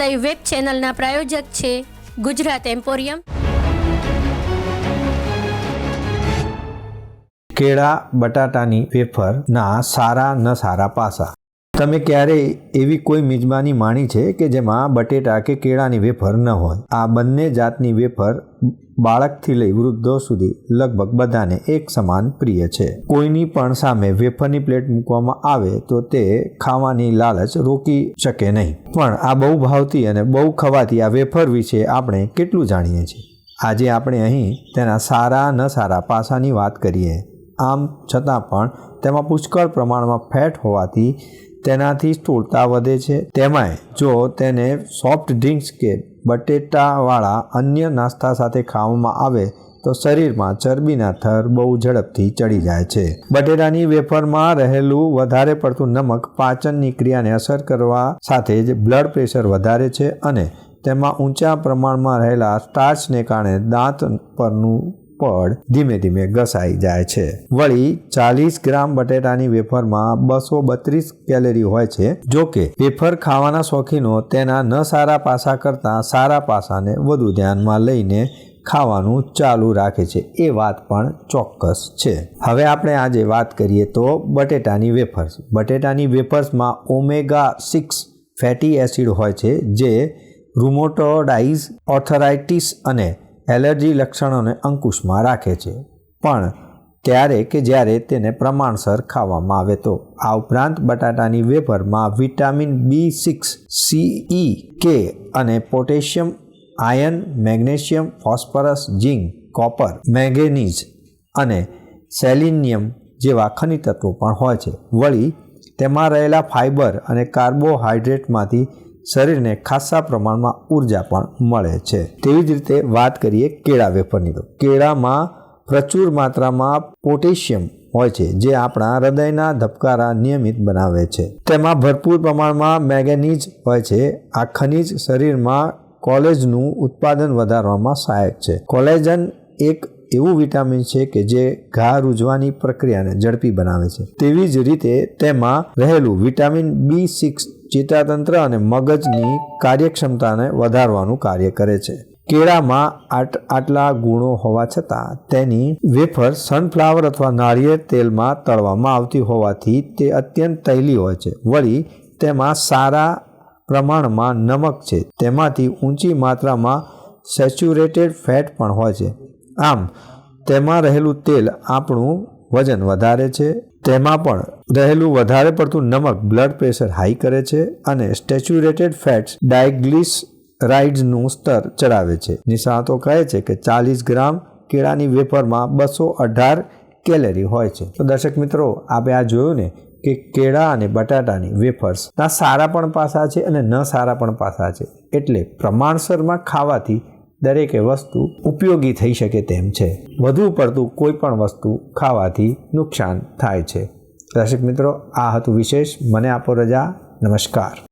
Live web ચેનલના પ્રાયોજક છે Gujarat emporium કેળા બટાટાની વેફરના સારા ન સારા પાસા. તમે ક્યારેય એવી કોઈ મિજબાની માણી છે કે જેમાં બટેટા કે કેળાની વેફર ન હોય? આ બંને જાતની વેફર બાળકથી લઈ વૃદ્ધો સુધી લગભગ બધાને એક સમાન પ્રિય છે. કોઈની પણ સામે વેફરની પ્લેટ મૂકવામાં આવે તો તે ખાવાની લાલચ રોકી શકે નહીં. પણ આ બહુ ભાવતી અને બહુ ખવાતી આ વેફર વિશે આપણે કેટલું જાણીએ છીએ? આજે આપણે અહીં તેના સારા ન સારા પાસાની વાત કરીએ. આમ છતાં પણ તેમાં પુષ્કળ પ્રમાણમાં ફેટ હોવાથી તેનાથી સ્થૂળતા વધે છે. તેમાંય જો તેને સોફ્ટ ડ્રિંક્સ કે બટેટાવાળા અન્ય નાસ્તા સાથે ખાવામાં આવે તો શરીરમાં ચરબીના થર બહુ ઝડપથી ચડી જાય છે. બટેટાની વેફરમાં રહેલું વધારે પડતું નમક પાચનની ક્રિયાને અસર કરવા સાથે જ બ્લડ પ્રેશર વધારે છે અને તેમાં ઊંચા પ્રમાણમાં રહેલા સ્ટાર્ચને કારણે દાંત પરનું પડ ધીમે ધીમે ઘસાઈ જાય છે. વળી ચાલીસ ગ્રામ બટેટાની વેફરમાં બસો બત્રીસ કેલેરી હોય છે, જો કે વેફર ખાવાના શોખીનો તેના ન સારા પાસા કરતાં સારા પાસાને વધુ ધ્યાનમાં લઈને ખાવાનું ચાલુ રાખે છે. એ વાત પણ ચોક્કસ છે. હવે આપણે આજે વાત કરીએ તો બટેટાની વેફર્સ. બટેટાની વેફર્સમાં ઓમેગા સિક્સ ફેટી એસિડ હોય છે, જે રૂમોટોડાઇઝ ઓથરાઇટિસ અને એલર્જી લક્ષણોને અંકુશમાં રાખે છે. પણ ત્યારે કે જ્યારે તેને પ્રમાણસર ખાવામાં આવે તો આ ઉપરાંત બટાટાની વેફરમાં vitamin B six C E K અને potassium iron magnesium, phosphorus, zinc, copper, manganese અને સેલિનિયમ જેવા ખનિજ તત્વો પણ હોય છે. વળી તેમાં રહેલા ફાઇબર અને કાર્બોહાઈડ્રેટમાંથી શરીરને ખાસા પ્રમાણમાં ઊર્જા પણ મળે છે. તેવી જ રીતે વાત કરીએ કેળા વેફરની તો. કેળામાં પ્રચુર માત્રામાં પોટેશિયમ હોય છે, જે આપણા હૃદયના ધબકારા નિયમિત બનાવે છે. તેમાં ભરપૂર પ્રમાણમાં મેંગેનીઝ હોય છે. આ ખનિજ શરીરમાં કોલેજનું ઉત્પાદન વધારવામાં સહાયક છે. કોલેજન એક એવું વિટામિન છે કે જે ઘા રૂજવાની પ્રક્રિયાને ઝડપી બનાવે છે. તેવી જ રીતે તેમાં રહેલું વિટામિન બી સિક્સ ચેતાતંત્ર અને મગજની કાર્યક્ષમતાને વધારવાનું કાર્ય કરે છે. કેળામાં આટ, આટલા ગુણો હોવા છતાં તેની વેફર સનફ્લાવર અથવા નાળિયેર તેલમાં તળવામાં આવતી હોવાથી તે અત્યંત તૈલી હોય છે. વળી તેમાં સારા પ્રમાણમાં નમક છે. તેમાંથી ઊંચી માત્રામાં સેચ્યુરેટેડ ફેટ પણ હોય છે. આમ, તેમાં રહેલું તેલ આપણું વજન વધારે છે. તેમાં પણ રહેલું વધારે પડતું નમક બ્લડ પ્રેશર હાઈ કરે છે અને સ્ટેચ્યુરેટેડ ફેટ્સ ડાયગ્લિસરાઇડ્સનું સ્તર ચડાવે છે. નિષ્ણાતો કહે છે કે ચાલીસ ગ્રામ કેળાની વેફરમાં બસો અઢાર કેલેરી હોય છે. તો દર્શક મિત્રો આપણે આ જોયું ને કે કેળા અને બટાટાની વેફર્સના સારા પણ પાસા છે અને ન સારા પણ પાસા છે. એટલે પ્રમાણસરમાં ખાવાથી દરેકે વસ્તુ ઉપયોગી થઈ શકે તેમ છે. વધુ પડતું કોઈ પણ વસ્તુ ખાવાથી નુકસાન થાય છે. દર્શક મિત્રો, આ હતું વિશેષ. મને આપો રજા. નમસ્કાર.